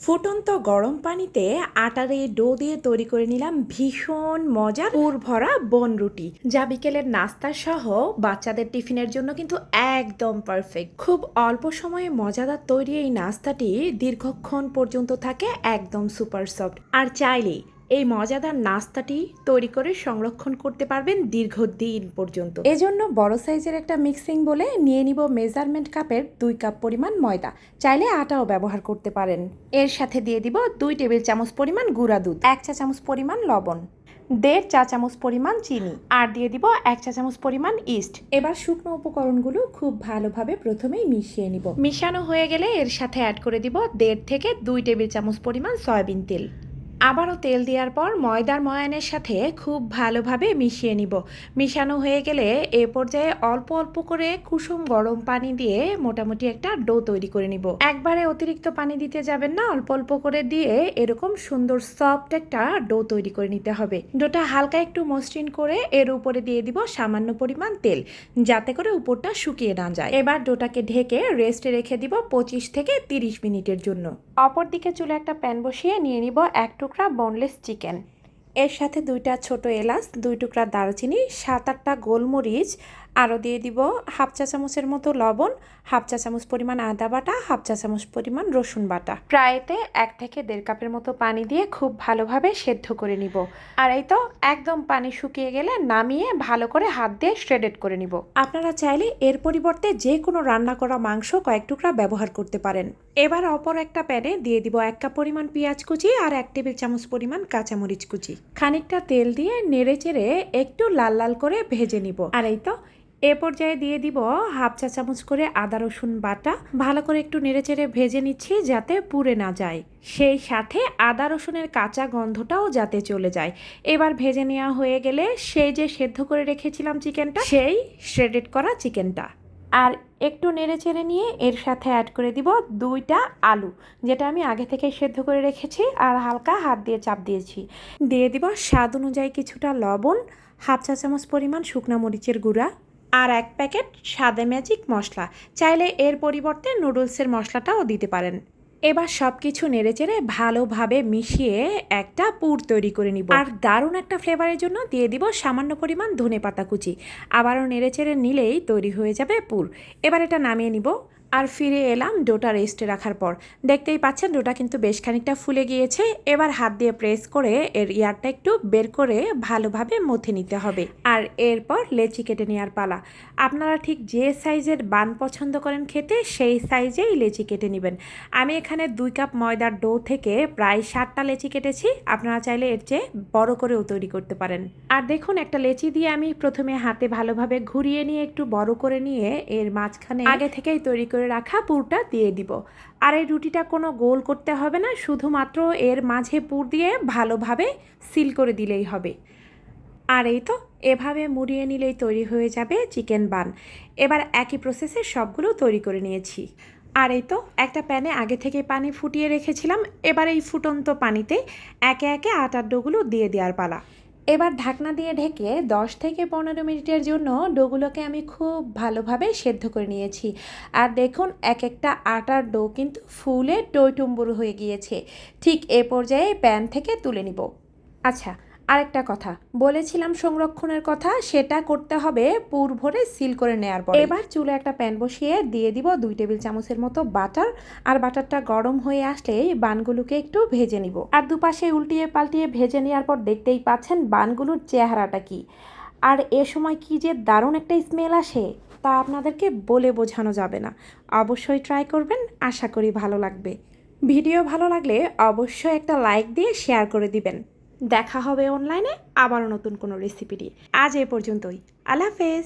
ফুটন্ত গরম পানিতে আটারে ডো দিয়ে তৈরি করে নিলাম ভীষণ মজার পুর ভরা বন রুটি। যা বিকেলের নাস্তা সহ বাচ্চাদের টিফিনের জন্য কিন্তু একদম পারফেক্ট খুব অল্প সময়ে মজাদার তৈরি এই নাস্তাটি দীর্ঘক্ষণ পর্যন্ত থাকে একদম সুপার সফট আর চাইলেই এই মজাদার নাস্তাটি তৈরি করে সংরক্ষণ করতে পারবেন দীর্ঘদিন পর্যন্ত। এজন্য বড় সাইজের একটা মিক্সিং বলে নিয়ে নিব মেজারমেন্ট কাপের দুই কাপ পরিমাণ ময়দা। চাইলে আটাও ব্যবহার করতে পারেন। এর সাথে দিয়ে দিব দুই টেবিল চামচ পরিমাণ গুঁড়া দুধ এক চা চামচ পরিমাণ লবণ দেড় চা চামচ পরিমাণ চিনি আর দিয়ে দিব এক চা চামচ পরিমাণ ইস্ট। এবার শুকনো উপকরণগুলো খুব ভালোভাবে প্রথমেই মিশিয়ে নিব। মিশানো হয়ে গেলে এর সাথে অ্যাড করে দিব দেড় থেকে দুই টেবিল চামচ পরিমাণ সয়াবিন তেল। আবারও তেল দেওয়ার পর ময়দার ময়ানের সাথে খুব ভালোভাবে মিশিয়ে নিব। মিশানো হয়ে গেলে এ পর্যায়ে অল্প অল্প করে কুসুম গরম পানি দিয়ে মোটামুটি একটা ডো তৈরি করে নিব। একবারে অতিরিক্ত পানি দিতে যাবেন না, অল্প অল্প করে দিয়ে এরকম সুন্দর সফট একটা ডো তৈরি করে নিতে হবে। ডোটা হালকা একটু মসৃণ করে এর উপরে দিয়ে দিব সামান্য পরিমাণ তেল, যাতে করে উপরটা শুকিয়ে না যায়। এবার ডোটাকে ঢেকে রেস্টে রেখে দিব পঁচিশ থেকে তিরিশ মিনিটের জন্য। অপর দিকে চুলে একটা প্যান বসিয়ে নিয়ে নিব এক টুকরা বোনলেস চিকেন এর সাথে দুইটা ছোট এলাচ, দুই টুকরা দারচিনি, সাত আটটা গোলমরিচ, আরও দিয়ে দিব হাফ চা চামচের মতো লবণ, হাফ চা চামচ পরিমাণ আদা বাটা, হাফ চা চামচ পরিমাণ রসুন বাটা। প্রায়তে এক থেকে দেড় কাপের মতো পানি দিয়ে খুব ভালোভাবে সেদ্ধ করে নিব। আর এই তো একদম পানি শুকিয়ে গেলে নামিয়ে ভালো করে হাত দিয়ে শ্রেডেড করে নিব। আপনারা চাইলে এর পরিবর্তে যে কোনো রান্না করা মাংস কয়েক টুকরা ব্যবহার করতে পারেন। এবার অপর একটা প্যানে দিয়ে দিব এক কাপ পরিমাণ পেঁয়াজ কুচি আর এক টেবিল চামচ পরিমাণ কাঁচামরিচ কুচি। খানিকটা তেল দিয়ে নেড়ে চেড়ে একটু লাল লাল করে ভেজে নিব। আর এই তো, এ পর্যায়ে দিয়ে দিব হাফ চা চামচ করে আদা, রসুন বাটা। ভালো করে একটু নেড়েচেড়ে ভেজে নিচ্ছি যাতে পুড়ে না যায়। সেই সাথে আদা, রসুনের কাঁচা গন্ধটাও যাতে চলে যায়। এবার ভেজে নেওয়া হয়ে গেলে সেই যে সেদ্ধ করে রেখেছিলাম চিকেনটা সেই শ্রেডেড করা চিকেনটা আর একটু নেড়ে চেড়ে নিয়ে এর সাথে অ্যাড করে দিব দুইটা আলু, যেটা আমি আগে থেকে সেদ্ধ করে রেখেছি আর হালকা হাত দিয়ে চাপ দিয়েছি। দিয়ে দিব স্বাদ অনুযায়ী কিছুটা লবণ, হাফ চা চামচ পরিমাণ শুকনো মরিচের গুঁড়া আর এক প্যাকেট সাদে ম্যাজিক মশলা। চাইলে এর পরিবর্তে নুডলসের মশলাটাও দিতে পারেন। এবার সব কিছু নেড়েচেড়ে ভালোভাবে মিশিয়ে একটা পুর তৈরি করে নিব। আর দারুণ একটা ফ্লেভারের জন্য দিয়ে দিব সামান্য পরিমাণ ধনে পাতা কুচি। আবারও নেড়েচেড়ে নিলেই তৈরি হয়ে যাবে পুর। এবার এটা নামিয়ে নিব। আর ফিরে এলাম ডোটা রেস্টে রাখার পর। দেখতেই পাচ্ছেন ডোটা কিন্তু বেশ খানিকটা ফুলে গিয়েছে। এবার হাত দিয়ে প্রেস করে এর ইয়ারটা একটু বের করে ভালোভাবে মথে নিতে হবে। আর এরপর লেচি কেটে নেওয়ার পালা। আপনারা ঠিক যে সাইজের বান পছন্দ করেন খেতে, সেই সাইজেই লেচি কেটে নেবেন। আমি এখানে দুই কাপ ময়দার ডো থেকে প্রায় সাতটা লেচি কেটেছি। আপনারা চাইলে এর চেয়ে বড় করেও তৈরি করতে পারেন। আর দেখুন, একটা লেচি দিয়ে আমি প্রথমে হাতে ভালোভাবে ঘুরিয়ে নিয়ে, একটু বড় করে নিয়ে এর মাঝখানে আগে থেকেই তৈরি করে রাখা পুরটা দিয়ে দিব। আর এই রুটিটা কোনো গোল করতে হবে না, শুধুমাত্র এর মাঝে পুর দিয়ে ভালোভাবে সিল করে দিলেই হবে। আর এই তো, এভাবে মুড়িয়ে নিলেই তৈরি হয়ে যাবে চিকেন বান। এবার একই প্রসেসে সবগুলো তৈরি করে নিয়েছি। আর এই তো, একটা প্যানে আগে থেকে পানি ফুটিয়ে রেখেছিলাম, এবার এই ফুটন্ত পানিতে একে একে আটার ডোগুলো দিয়ে দেওয়ার পালা। এবার ঢাকনা দিয়ে ঢেকে দশ থেকে পনেরো মিনিটের জন্য ডোগুলোকে আমি খুব ভালোভাবে সেদ্ধ করে নিয়েছি। আর দেখুন এক একটা আটার ডো কিন্তু ফুলে টইটুম্বুর হয়ে গিয়েছে। ঠিক এ পর্যায়ে প্যান থেকে তুলে নিব। আচ্ছা আরেকটা কথা, বলেছিলাম সংরক্ষণের কথা, সেটা করতে হবে পুর ভরে সিল করে নেওয়ার পর। এবার চুলে একটা প্যান বসিয়ে দিয়ে দিব দুই টেবিল চামচের মতো বাটার, আর বাটারটা গরম হয়ে আসলেই বানগুলোকে একটু ভেজে নিব। আর দুপাশে উল্টিয়ে পাল্টিয়ে ভেজে নেওয়ার পর দেখতেই পাচ্ছেন বানগুলোর চেহারাটা কি। আর এ সময় কি যে দারুণ একটা স্মেল আসে, তা আপনাদেরকে বলে বোঝানো যাবে না। অবশ্যই ট্রাই করবেন, আশা করি ভালো লাগবে। ভিডিও ভালো লাগলে অবশ্যই একটা লাইক দিয়ে শেয়ার করে দিবেন। দেখা হবে অনলাইনে আবারও নতুন কোনো রেসিপি নিয়ে। আজ এ পর্যন্তই। আল্লাহ হাফেজ।